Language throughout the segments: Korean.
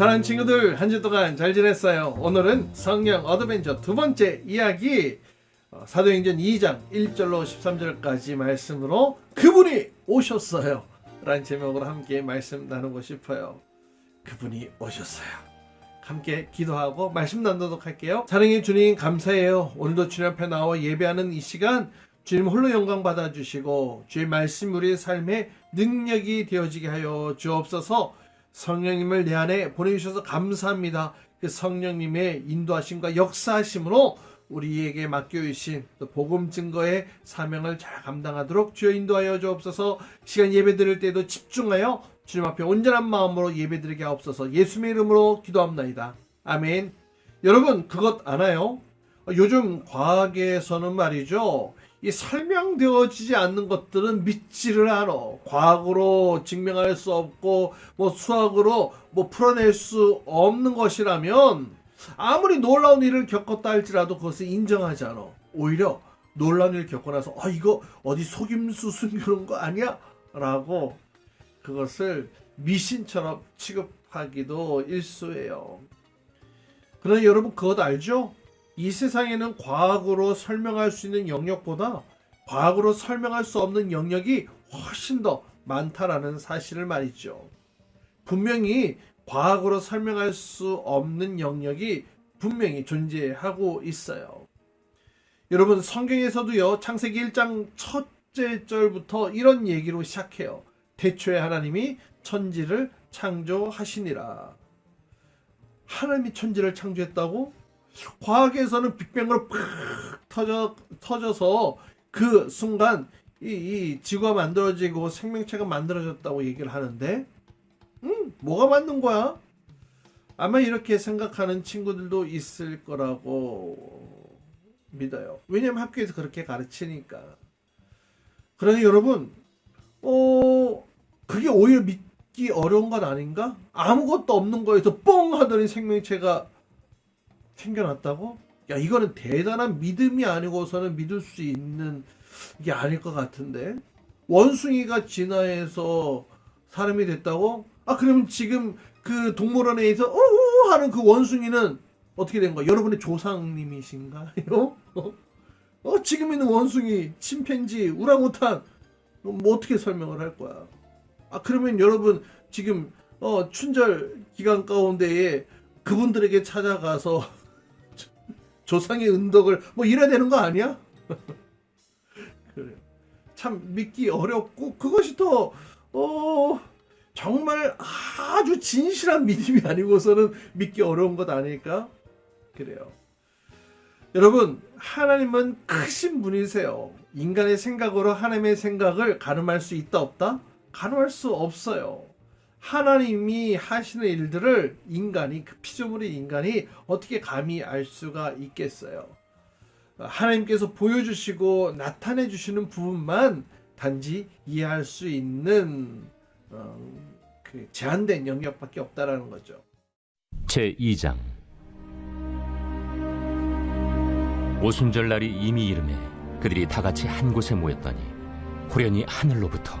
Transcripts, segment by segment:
사랑하는 친구들 한 주 동안 잘 지냈어요. 오늘은 성령 어드벤처 두 번째 이야기 어, 사도행전 2장 1절로 13절까지 말씀으로 그분이 오셨어요. 라는 제목으로 함께 말씀 나누고 싶어요. 그분이 오셨어요. 함께 기도하고 말씀 나누도록 할게요. 사랑의 주님 감사해요. 오늘도 주님 앞에 나와 예배하는 이 시간 주님 홀로 영광 받아주시고 주의 말씀 우리의 삶에 능력이 되어지게 하여 주옵소서 성령님을 내 안에 보내주셔서 감사합니다. 그 성령님의 인도하심과 역사하심으로 우리에게 맡겨주신 또 복음 증거의 사명을 잘 감당하도록 주여 인도하여 주옵소서 시간 예배 드릴 때도 집중하여 주님 앞에 온전한 마음으로 예배 드리게 하옵소서 예수님의 이름으로 기도합나이다. 아멘. 여러분 그것 아나요? 요즘 과학에서는 말이죠. 이 설명되어지지 않는 것들은 믿지를 않아. 과학으로 증명할 수 없고 뭐 수학으로 뭐 풀어낼 수 없는 것이라면 아무리 놀라운 일을 겪었다 할지라도 그것을 인정하지 않아. 오히려 놀라운 일을 겪고 나서 아 이거 어디 속임수 숨겨놓은 거 아니야? 라고 그것을 미신처럼 취급하기도 일수예요. 그러나 여러분 그것 알죠? 이 세상에는 과학으로 설명할 수 있는 영역보다 과학으로 설명할 수 없는 영역이 훨씬 더 많다라는 사실을 말이죠. 분명히 과학으로 설명할 수 없는 영역이 분명히 존재하고 있어요. 여러분 성경에서도요 창세기 1장 첫째 절부터 이런 얘기로 시작해요. 태초에 하나님이 천지를 창조하시니라. 하나님이 천지를 창조했다고? 과학에서는 빅뱅으로 팍 터져 터져서 그 순간 이, 이 지구가 만들어지고 생명체가 만들어졌다고 얘기를 하는데, 음 뭐가 만든 거야? 아마 이렇게 생각하는 친구들도 있을 거라고 믿어요. 왜냐면 학교에서 그렇게 가르치니까. 그러니 여러분, 어 그게 오히려 믿기 어려운 건 아닌가? 아무것도 없는 거에서 뻥 하더니 생명체가 생겨났다고? 야, 이거는 대단한 믿음이 아니고서는 믿을 수 있는 게 아닐 것 같은데. 원숭이가 진화해서 사람이 됐다고? 아, 그러면 지금 그 동물원에서 어우 하는 그 원숭이는 어떻게 된 거야? 여러분의 조상님이신가요? 어? 어, 지금 있는 원숭이, 침팬지, 우랑우탄, 뭐 어떻게 설명을 할 거야? 아, 그러면 여러분 지금 어, 춘절 기간 가운데에 그분들에게 찾아가서 조상의 은덕을 뭐 이래야 되는 거 아니야? 그래요. 참 믿기 어렵고 그것이 더 어, 정말 아주 진실한 믿음이 아니고서는 믿기 어려운 것 아닐까? 그래요. 여러분, 하나님은 크신 분이세요. 인간의 생각으로 하나님의 생각을 가늠할 수 있다 없다? 가늠할 수 없어요. 하나님이 하시는 일들을 인간이 그 피조물의 인간이 어떻게 감히 알 수가 있겠어요. 하나님께서 보여주시고 나타내 주시는 부분만 단지 이해할 수 있는 어, 그 제한된 영역밖에 없다라는 거죠. 제 2장 오순절 날이 이미 이름에 그들이 다 같이 한 곳에 모였더니 호련히 하늘로부터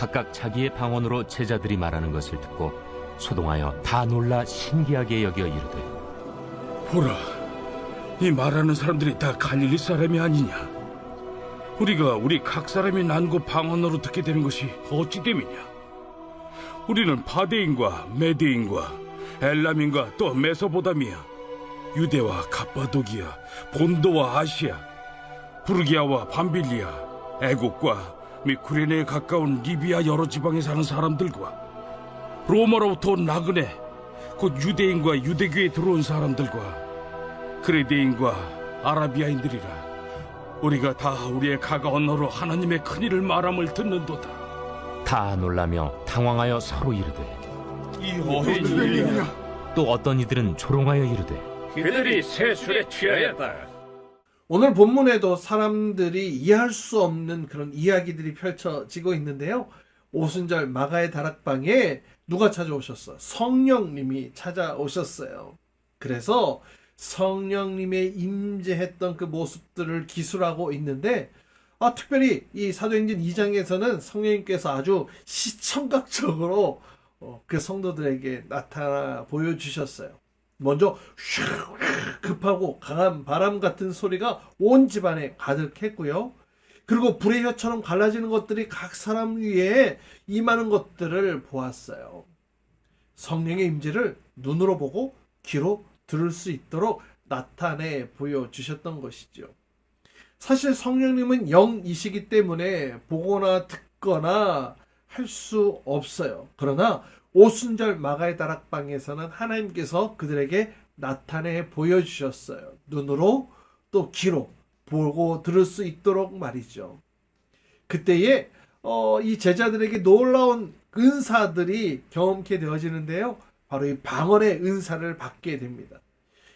각각 자기의 방언으로 제자들이 말하는 것을 듣고 소동하여 다 놀라 신기하게 여겨 이르되 보라, 이 말하는 사람들이 다 갈릴리 사람이 아니냐? 우리가 우리 각 사람이 난고 방언으로 듣게 되는 것이 어찌 됨이냐? 우리는 바데인과 메데인과 엘람인과 또 메소보다미아, 유대와 갑바도기아, 본도와 아시아, 부르기아와 밤빌리아, 애국과 및 구레네에 가까운 리비아 여러 지방에 사는 사람들과 로마로부터 온 나그네, 곧 유대인과 유대교에 들어온 사람들과 그레데인과 아라비아인들이라 우리가 다 우리의 각 언어로 하나님의 큰 일을 말함을 듣는도다 다 놀라며 당황하여 서로 이르되 이 어린 일이냐 또 어떤 이들은 조롱하여 이르되 그들이 세술에 취하였다. 오늘 본문에도 사람들이 이해할 수 없는 그런 이야기들이 펼쳐지고 있는데요. 오순절 마가의 다락방에 누가 찾아오셨어? 성령님이 찾아오셨어요. 그래서 성령님의 임재했던 그 모습들을 기술하고 있는데 아, 특별히 이 사도행전 2장에서는 성령님께서 아주 시청각적으로 어, 그 성도들에게 나타나 보여주셨어요. 먼저 슉 급하고 강한 바람 같은 소리가 온 집안에 가득했고요. 그리고 불의 혀처럼 갈라지는 것들이 각 사람 위에 임하는 것들을 보았어요. 성령의 임재를 눈으로 보고 귀로 들을 수 있도록 나타내 보여주셨던 것이죠. 사실 성령님은 영이시기 때문에 보거나 듣거나 할 수 없어요. 그러나 오순절 마가의 다락방에서는 하나님께서 그들에게 나타내 보여주셨어요. 눈으로 또 귀로 보고 들을 수 있도록 말이죠. 그때에 어, 이 제자들에게 놀라운 은사들이 경험케 되어지는데요. 바로 이 방언의 은사를 받게 됩니다.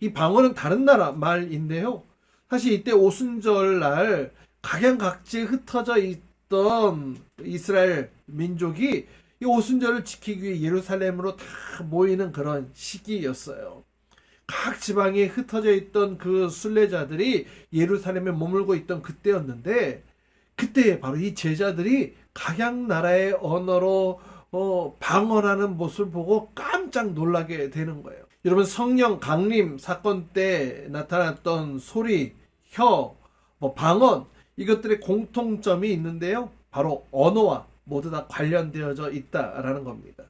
이 방언은 다른 나라 말인데요. 사실 이때 오순절 날 각양각지에 흩어져 있던 이스라엘 민족이 이 오순절을 지키기 위해 예루살렘으로 다 모이는 그런 시기였어요. 각 지방에 흩어져 있던 그 순례자들이 예루살렘에 머물고 있던 그때였는데 그때 바로 이 제자들이 각양 나라의 언어로 어, 방언하는 모습을 보고 깜짝 놀라게 되는 거예요. 여러분 성령 강림 사건 때 나타났던 소리, 혀, 뭐 방언 이것들의 공통점이 있는데요. 바로 언어와 모두 다 관련되어져 있다라는 겁니다.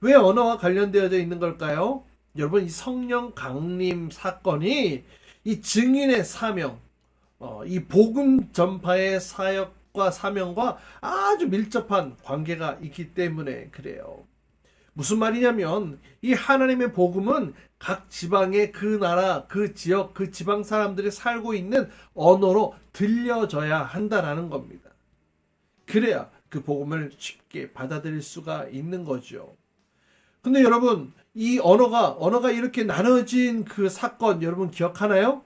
왜 언어와 관련되어져 있는 걸까요? 여러분 이 성령 강림 사건이 이 증인의 사명, 어, 이 복음 전파의 사역과 사명과 아주 밀접한 관계가 있기 때문에 그래요. 무슨 말이냐면 이 하나님의 복음은 각 지방의 그 나라, 그 지역, 그 지방 사람들이 살고 있는 언어로 들려져야 한다라는 겁니다. 그래야 그 복음을 쉽게 받아들일 수가 있는 거죠. 근데 여러분, 이 언어가, 언어가 이렇게 나눠진 그 사건, 여러분 기억하나요?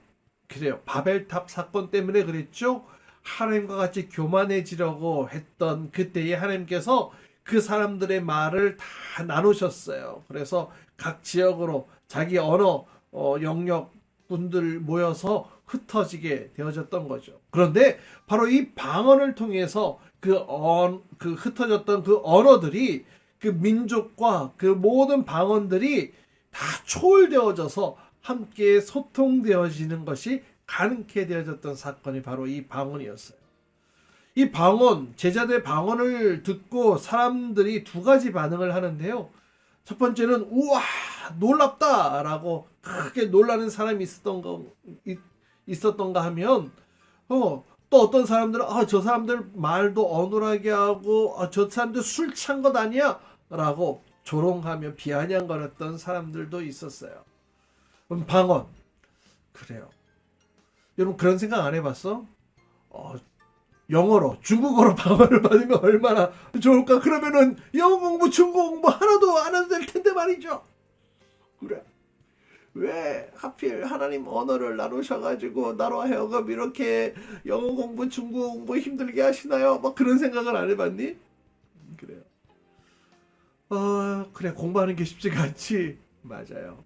그래요. 바벨탑 사건 때문에 그랬죠? 하나님과 같이 교만해지려고 했던 그때에 하나님께서 그 사람들의 말을 다 나누셨어요. 그래서 각 지역으로 자기 언어, 어, 영역 분들 모여서 흩어지게 되어졌던 거죠. 그런데 바로 이 방언을 통해서 그, 언, 그 흩어졌던 그 언어들이 그 민족과 그 모든 방언들이 다 초월되어져서 함께 소통되어지는 것이 가능케 되어졌던 사건이 바로 이 방언이었어요. 이 방언, 제자들의 방언을 듣고 사람들이 두 가지 반응을 하는데요. 첫 번째는 우와 놀랍다라고 크게 놀라는 사람이 있었던 거 있, 있었던가 하면 어, 또 어떤 사람들은 아, 저 사람들 말도 어눌하게 하고 아, 저 사람들 술 취한 것 아니야? 라고 조롱하며 비아냥거렸던 사람들도 있었어요. 그럼 방언 그래요. 여러분 그런 생각 안 해봤어? 어, 영어로 중국어로 방언을 받으면 얼마나 좋을까? 그러면은 영어 공부, 중국어 공부 하나도 안 해도 될 텐데 말이죠. 그래. 왜 하필 하나님 언어를 나누셔가지고 나로 하여금 이렇게 영어 공부, 중국어 공부 힘들게 하시나요? 막 그런 생각을 안 해봤니? 그래요. 어, 그래 공부하는 게 쉽지가 않지. 맞아요.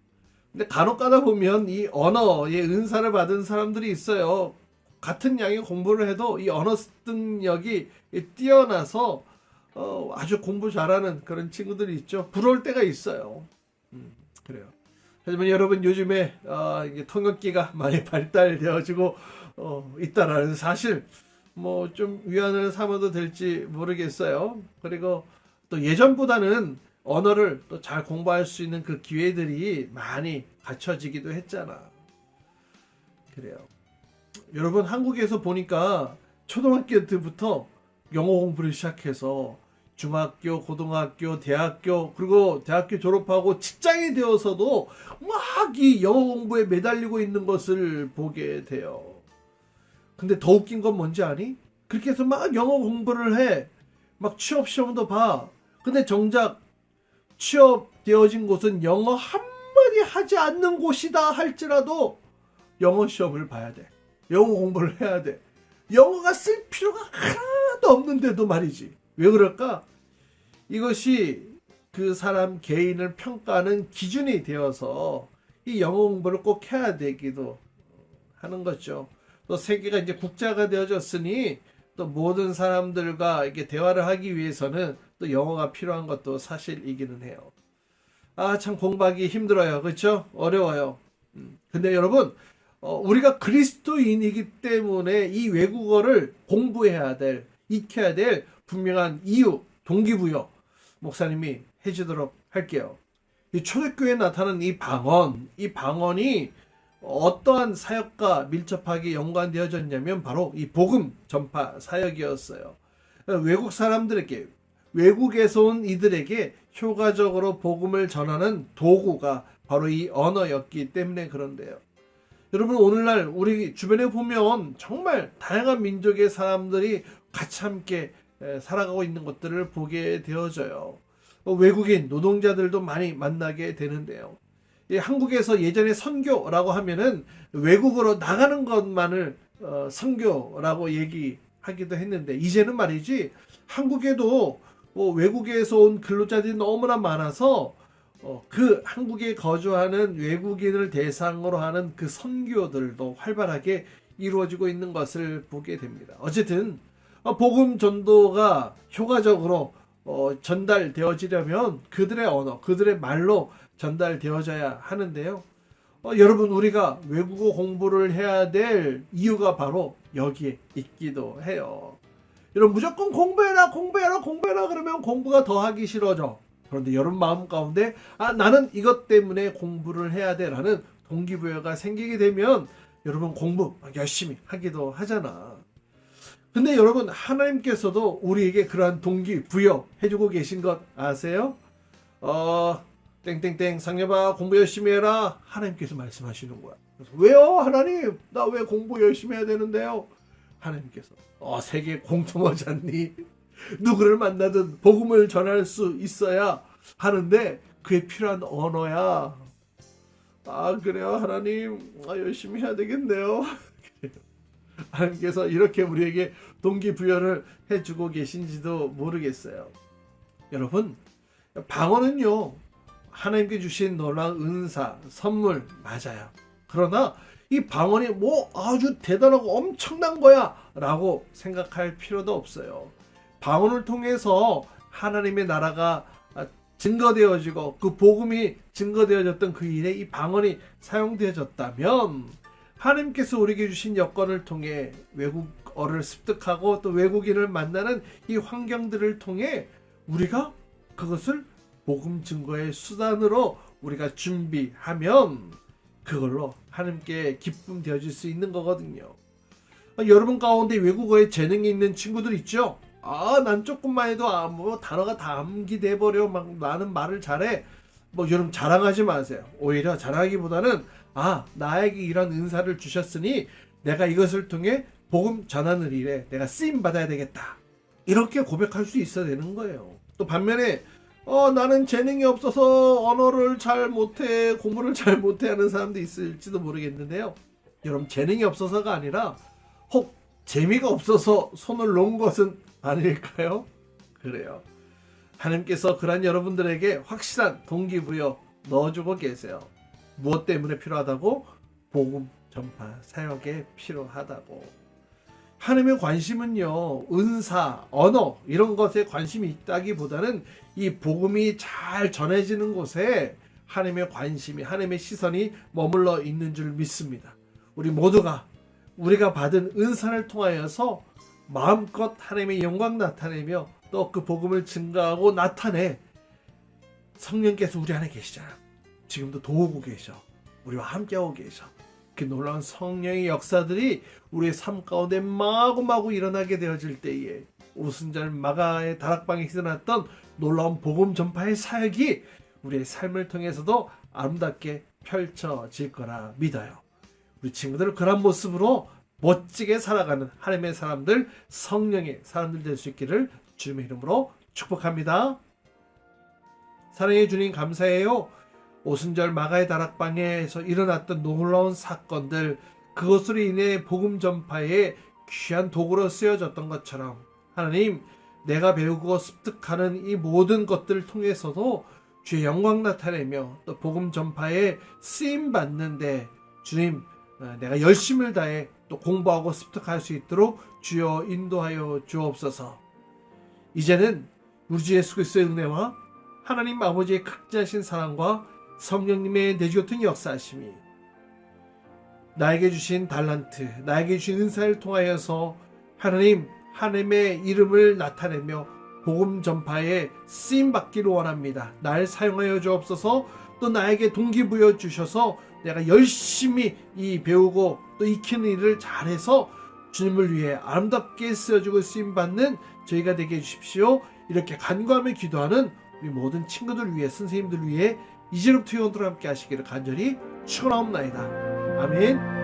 근데 간혹 가다 보면 이 언어의 은사를 받은 사람들이 있어요. 같은 양의 공부를 해도 이 언어 능력이 뛰어나서 어, 아주 공부 잘하는 그런 친구들이 있죠. 부러울 때가 있어요. 음, 그래요. 하지만 여러분 요즘에 어, 통역기가 많이 발달되어지고 어, 있다라는 사실 뭐 좀 위안을 삼아도 될지 모르겠어요. 그리고 또 예전보다는 언어를 또 잘 공부할 수 있는 그 기회들이 많이 갖춰지기도 했잖아. 그래요. 여러분 한국에서 보니까 초등학교 때부터 영어 공부를 시작해서 중학교, 고등학교, 대학교 그리고 대학교 졸업하고 직장이 되어서도 막 이 영어 공부에 매달리고 있는 것을 보게 돼요. 근데 더 웃긴 건 뭔지 아니? 그렇게 해서 막 영어 공부를 해. 막 취업 시험도 봐. 근데 정작 취업 되어진 곳은 영어 한마디 하지 않는 곳이다 할지라도 영어 시험을 봐야 돼. 영어 공부를 해야 돼. 영어가 쓸 필요가 하나도 없는데도 말이지. 왜 그럴까? 이것이 그 사람 개인을 평가하는 기준이 되어서 이 영어 공부를 꼭 해야 되기도 하는 거죠. 또 세계가 이제 국자가 되어졌으니 또 모든 사람들과 이렇게 대화를 하기 위해서는 또 영어가 필요한 것도 사실이기는 해요. 아, 참 공부하기 힘들어요. 그렇죠? 어려워요. 음, 근데 여러분, 어, 우리가 그리스도인이기 때문에 이 외국어를 공부해야 될, 익혀야 될 분명한 이유, 동기부여 목사님이 해주도록 할게요. 이 초대교회에 나타나는 이 방언, 이 방언이 어떠한 사역과 밀접하게 연관되어졌냐면 바로 이 복음 전파 사역이었어요. 외국 사람들에게 외국에서 온 이들에게 효과적으로 복음을 전하는 도구가 바로 이 언어였기 때문에 그런데요. 여러분 오늘날 우리 주변에 보면 정말 다양한 민족의 사람들이 같이 함께 에, 살아가고 있는 것들을 보게 되어져요. 어, 외국인 노동자들도 많이 만나게 되는데요. 이 한국에서 예전에 선교라고 하면은 외국으로 나가는 것만을 어, 선교라고 얘기하기도 했는데 이제는 말이지 한국에도 뭐 외국에서 온 근로자들이 너무나 많아서 어, 그 한국에 거주하는 외국인을 대상으로 하는 그 선교들도 활발하게 이루어지고 있는 것을 보게 됩니다. 어쨌든 어, 복음 전도가 효과적으로 어, 전달되어지려면 그들의 언어, 그들의 말로 전달되어져야 하는데요. 어, 여러분 우리가 외국어 공부를 해야 될 이유가 바로 여기에 있기도 해요. 여러분 무조건 공부해라 공부해라 공부해라 그러면 공부가 더 하기 싫어져. 그런데 여러분 마음 가운데 아 나는 이것 때문에 공부를 해야 돼라는 동기부여가 생기게 되면 여러분 공부 열심히 하기도 하잖아. 근데 여러분 하나님께서도 우리에게 그러한 동기 부여 해주고 계신 것 아세요? 어 땡땡땡 상여봐 공부 열심히 해라 하나님께서 말씀하시는 거야. 그래서 왜요 하나님 나 왜 공부 열심히 해야 되는데요? 하나님께서 어 세계 공통어잖니 누구를 만나든 복음을 전할 수 있어야 하는데 그에 필요한 언어야. 아 그래요 하나님 아, 열심히 해야 되겠네요. 하나님께서 이렇게 우리에게 동기부여를 해주고 계신지도 모르겠어요. 여러분 방언은요 하나님께 주신 놀라운 은사 선물 맞아요. 그러나 이 방언이 뭐 아주 대단하고 엄청난 거야 라고 생각할 필요도 없어요. 방언을 통해서 하나님의 나라가 증거되어지고 그 복음이 증거되어졌던 그 일에 이 방언이 사용되어졌다면 하나님께서 우리에게 주신 여건을 통해 외국어를 습득하고 또 외국인을 만나는 이 환경들을 통해 우리가 그것을 복음 증거의 수단으로 우리가 준비하면 그걸로 하나님께 기쁨 되어질 수 있는 거거든요. 아, 여러분 가운데 외국어에 재능이 있는 친구들 있죠? 아, 난 조금만 해도 아, 뭐 단어가 다 암기돼 버려. 막 나는 말을 잘해. 뭐 여러분 자랑하지 마세요. 오히려 자랑하기보다는 아, 나에게 이런 은사를 주셨으니 내가 이것을 통해 복음 전하는 일에 내가 쓰임 받아야 되겠다. 이렇게 고백할 수 있어야 되는 거예요. 또 반면에 어, 나는 재능이 없어서 언어를 잘 못해, 공부를 잘 못해 하는 사람도 있을지도 모르겠는데요. 여러분, 재능이 없어서가 아니라 혹 재미가 없어서 손을 놓은 것은 아닐까요? 그래요. 하나님께서 그런 여러분들에게 확실한 동기부여 넣어주고 계세요. 무엇 때문에 필요하다고? 복음 전파 사역에 필요하다고. 하나님의 관심은요, 은사, 언어, 이런 것에 관심이 있다기보다는 이 복음이 잘 전해지는 곳에 하나님의 관심이, 하나님의 시선이 머물러 있는 줄 믿습니다. 우리 모두가 우리가 받은 은사를 통하여서 마음껏 하나님의 영광 나타내며 또 그 복음을 증가하고 나타내 성령께서 우리 안에 계시잖아. 지금도 도우고 계셔. 우리와 함께하고 계셔. 그 놀라운 성령의 역사들이 우리의 삶 가운데 마구마구 일어나게 되어질 때에 오순절 마가의 다락방에 일어났던 놀라운 복음 전파의 사역이 우리의 삶을 통해서도 아름답게 펼쳐질 거라 믿어요. 우리 친구들 그런 모습으로 멋지게 살아가는 하나님의 사람들, 성령의 사람들 될 수 있기를 주님의 이름으로 축복합니다. 사랑해 주님 감사해요. 오순절 마가의 다락방에서 일어났던 놀라운 사건들 그것으로 인해 복음 전파에 귀한 도구로 쓰여졌던 것처럼 하나님 내가 배우고 습득하는 이 모든 것들을 통해서도 주의 영광 나타내며 또 복음 전파에 쓰임 받는데 주님 어, 내가 열심을 다해 또 공부하고 습득할 수 있도록 주여 인도하여 주옵소서. 이제는 우리 주 예수 그리스도의 은혜와 하나님 아버지의 극진하신 사랑과 성령님의 내주 같은 역사하심이 나에게 주신 달란트, 나에게 주신 은사를 통하여서 하나님 하나님의 이름을 나타내며 복음 전파에 쓰임 받기를 원합니다. 날 사용하여 주옵소서. 또 나에게 동기부여 주셔서 내가 열심히 이 배우고 또 익히는 일을 잘해서 주님을 위해 아름답게 쓰여주고 쓰임 받는 저희가 되게 해주십시오. 이렇게 간구하며 기도하는 우리 모든 친구들 위해 선생님들 위해 이제부터 영원토록 함께 하시기를 간절히 축원하옵나이다. 아멘.